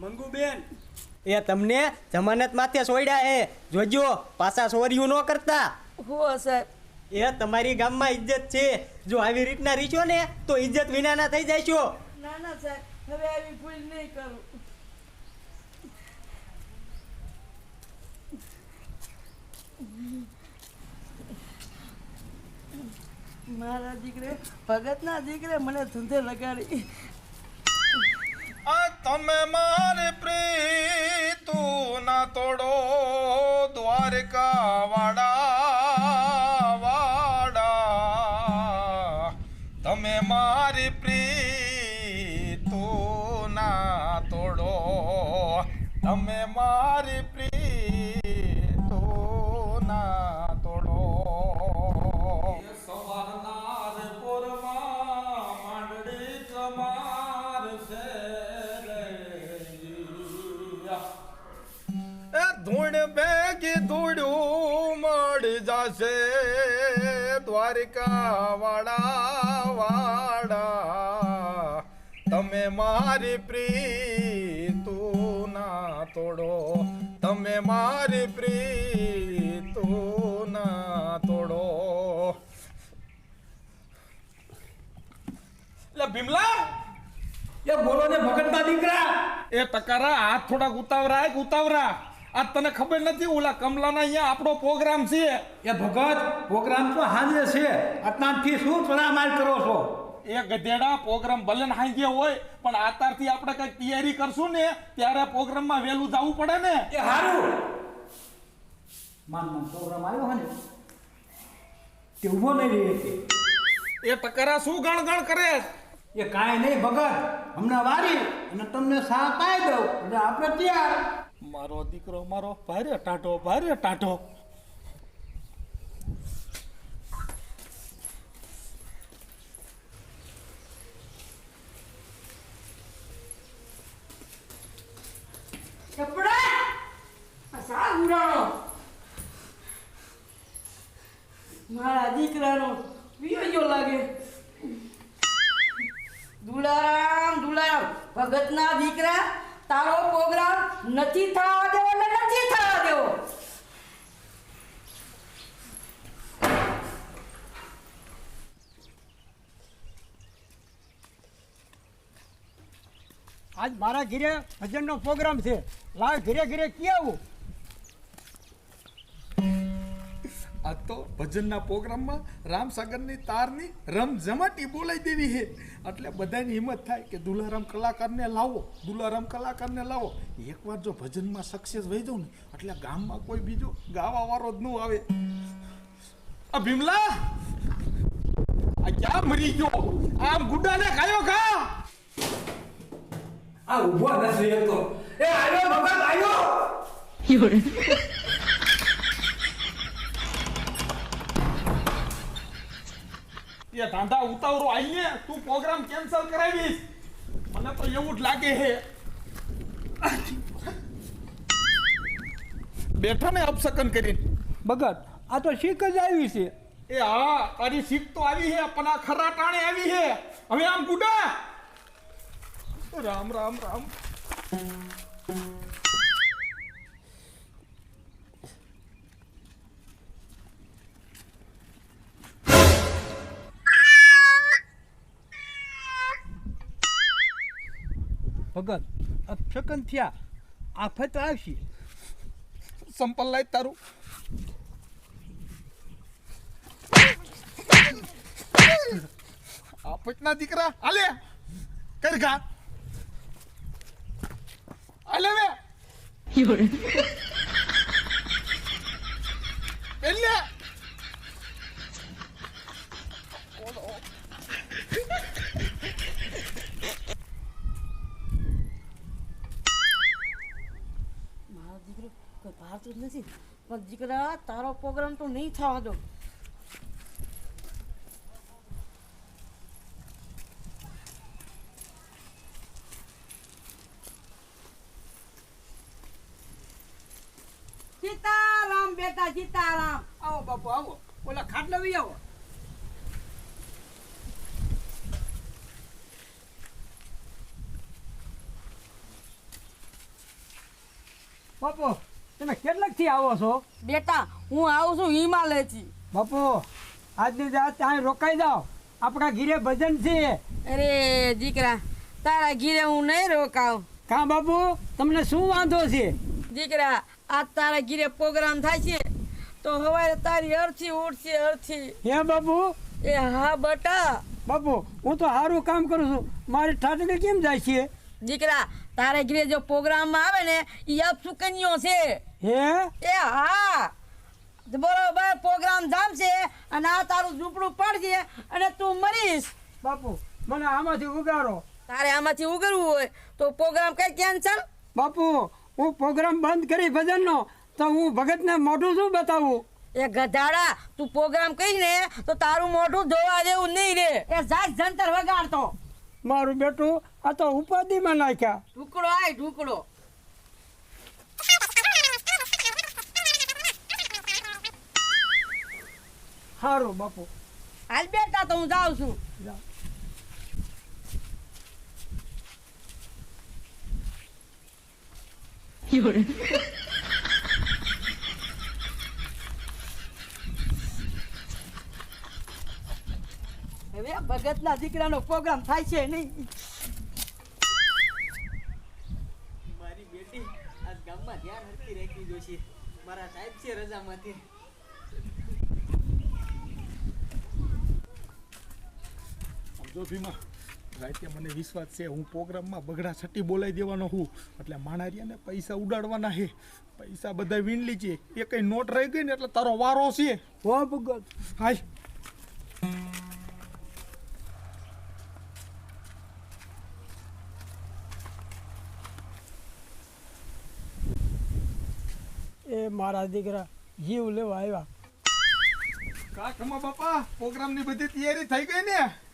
મંગુબેન. એ તમને જમાનત માથે સોડ્યા હે જોજો પાછા ચોરીયું ન કરતા. હો સાહેબ. એ તમારી ગામમાં ઇજ્જત છે. જો આવી રીતના રીચો ને તો ઇજ્જત વિનાના થઈ જશો. ના ના સાહેબ. હવે આવી ભૂલ નહીં કરું. મારા દીકરે ભગતના દીકરે મને ધંધે લગાડી. તમે મારે પ્રીતું ના તોડો દ્વારકા વાડા મળી દ્વારિકા વાડા વાડા તમે મારી પ્રી તું ના તોડો. તમે મારી પ્રીતું ના તોડો. એટલે ભીમલા એ બોલો ને ભગતના દીકરા! એ તકારા હાથ થોડાક ઉતાવરા ઉતાવરા. આ તને ખબર નથી ઓલા કમલાના અહીંયા આપણો પ્રોગ્રામ છે? એ ભગત પ્રોગ્રામ તો હાજર છે. અતનાથી શું તડામાર કરો છો? એ ગધેડા પ્રોગ્રામ ભલે હાંજે હોય પણ આતારથી આપણે કંઈક તૈયારી કરશું ને ત્યારે પ્રોગ્રામમાં વહેલું જવું પડે ને. એ સારું માન માન પ્રોગ્રામ આવ્યો હોય ને. તે ઊભો નહીં રહી એ ટકરા શું ગણગણ કરે? એ કાંઈ નહીં ભગત. હમણાં વારી અને તમને સાથ પાઈ દઉં. એટલે આપણે તૈયાર. મારો દીકરો, મારો ભારે ટાઢો, ભારે આ મારા દીકરાનો વિયો લાગે. દુલારામ દુલારામ, ભગતના દીકરા, તારો નથી થવા દેવો એટલે નથી થવા દેવો. આજ મારા ઘરે ભજનનો પ્રોગ્રામ છે. લાવ ઘરે ઘરે કી આવું? આ તો ભજનના પ્રોગ્રામમાં રામસાગરની તારની રમઝમાટી બોલાઈ દેવી છે. એટલે બધાની હિંમત થાય કે દુલારામ કલાકારને લાવો દુલારામ કલાકારને લાવો. એકવાર જો ભજનમાં સક્સેસ વહી જાઉં ને એટલે ગામમાં કોઈ બીજો ગાવા વાળો જ ન આવે. આ ભીમલા આ ક્યાં મરી ગયો? આમ ગુડાને ખાયો કા આ ઊભો નથી રહેતો. એ આવ્યો ભગત આવ્યો એ ધાંધા ઉતાવળો આવીને તું પ્રોગ્રામ કેન્સલ કરાવીશ. મને તો એવું જ લાગે છે. બેઠા ને અપસકન કરીને ભગત આ તો શીખ જ આવી છે. એ હા તારી શીખ તો આવી છે પણ આ ખરા ટાણે આવી છે. હવે આમ ગુડા રામ રામ રામ. ભગત અપશકન થયા આફત આવશે. સંપલ લાય તારું. આપટના દીકરા હાલે. કર ઘા. હાલે વે. એટલે જ નથી. પણ દીકરા, તારો પ્રોગ્રામ તો નહીં થવા દો. સીતારામ બેટા, સીતારામ. આવો બાપુ, આવો. ઓલા ખાટલા વી આવો. બાપુ તમે કેટલાકથી આવો છો? બેટા હું આવું છું હિમાલયથી. બાપુ આજની રાત ત્યાં રોકાઈ જાઓ. આપણા ઘીરે ભજન છે. અરે દીકરા તારા ઘીરે હું નહીં રોકાવ કા બાપુ? તમને શું વાંધો છે? દીકરા આજ તારા ઘીરે પ્રોગ્રામ થાય છે તો હવારે તારી અરથી ઉઠશે અરથી. હે બાપુ? એ હા બટા. બાપુ હું તો સારું કામ કરું છું. મારી ઠાઠડી કેમ જાય છે? દીકરા તારા ઘીરે જો પ્રોગ્રામમાં આવે ને એ અપસુકન્યો છે? હે? એ હા. બરોબર પ્રોગ્રામ જામશે અને આ તારું ઝૂંપડું પડશે અને તું મરીશ. બાપુ મને આમાંથી ઉગારો તારે આમાંથી ઉગરવું હોય તો પ્રોગ્રામ કઈ કેન્સલ? બાપુ હું પ્રોગ્રામ બંધ કરી ભજનનો તો હું ભગતને મોઢું શું બતાવું? એ ગધાડા તું પ્રોગ્રામ કહીને તો તારું મોઢું જોવા જેવું નહીં રે. એ જાત જંતર વગાડતો. મારું બેટું આ તો ઉપાધિમાં નાખ્યા. ઢુકડો આય ઢુકડો સારું બાપુ. હાલ બેટા તો હું જાઉં છું. હવે ભગતના દીકરાનો પ્રોગ્રામ થાય છે નહીં. મારી બેટી આજ ગામમાં ધ્યાન હરકી રાખી જોશે મારા સાહેબ છે રજામાંથી. સમજો ભીમા રાતે મને વિશ્વાસ છે હું પ્રોગ્રામમાં બગડા છટી બોલાવી દેવાનો હું એટલે માણારિયાને પૈસા ઉડાડવાના છે. પૈસા બધા વીણલી છે. એ કઈ નોટ રહી ગઈ ને એટલે તારો વારો છે. હો ભગત. હાય. એ મારા દીકરા જીવ લેવા આવ્યા. કા ખમા બાપા પ્રોગ્રામની બધી તૈયારી થઈ ગઈ ને?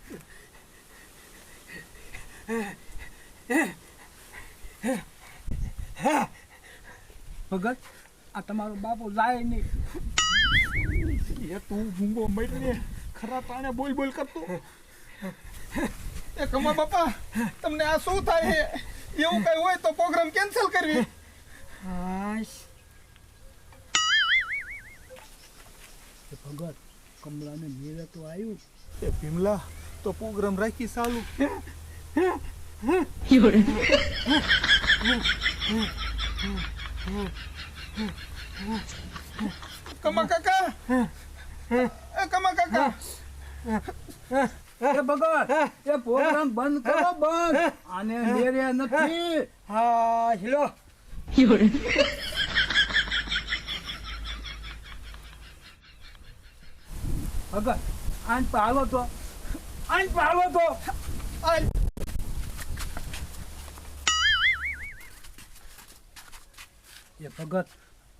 ભગત આ તમારો બાપો જાય નહીં. એ તું ભૂંગો મરીને ખરા પાણે બોલ બોલ કરતો. એ કમા બાપા તમને આ શું થાય એવું કઈ હોય તો પ્રોગ્રામ કેન્સલ કરવી. ભગત કમળાને મેળે તો આવ્યું એ ભીમલા તો પ્રોગ્રામ રાખી ચાલુ કમા કાકા એ કમા કાકા એ ભગત એ પ્રોગ્રામ બંધ કરો બંધ. આને મેરે નથી. હા લો ભગત આન આવો તો. આન આવો તો. આય એ ભગત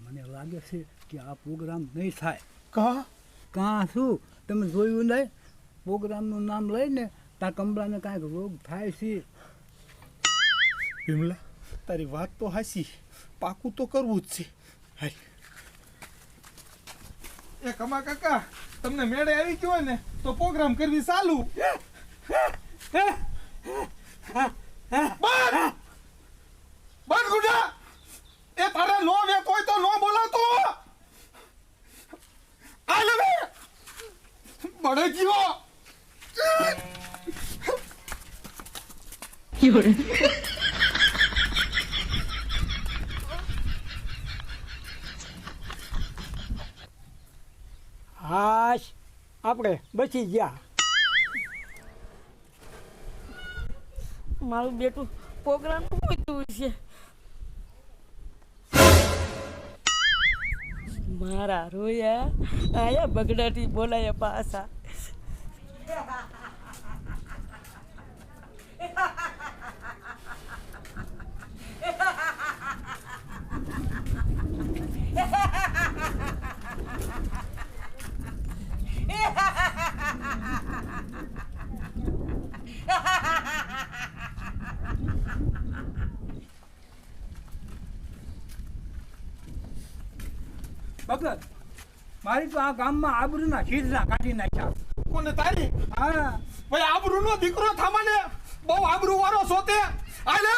મને લાગે છે કે આ પ્રોગ્રામ નહીં થાય. કા કાં શું? તમે જોયું નહીં? પ્રોગ્રામનું નામ લઈને ત્યાં કમળાને કાંઈક રોગ થાય છે. હિમલા તારી વાત તો હાસી પાકું તો કરવું જ છે. હાય. એ કમા કાકા તમને મેળે આવી ગયો ને તો પ્રોગ્રામ કરવી ચાલુ. બંધ! બંધ ગુડા! એ તારે નો વે હોય તો નો બોલાતો. આ લવે જીવો ગયો. હાશ આપણે બચી ગયા. મારું બેટું પ્રોગ્રામ પૂછતું છે? મારા રોયા. આયા બગડાટી બોલાયા પાછા. ભગત મારી તો આ ગામમાં આબરૂના શીરના કાઢી નાખ્યા. કોને તારી? હા. ભાઈ આબરૂનો દીકરો થામાને બહુ આબરૂ વાળો સોતે આલે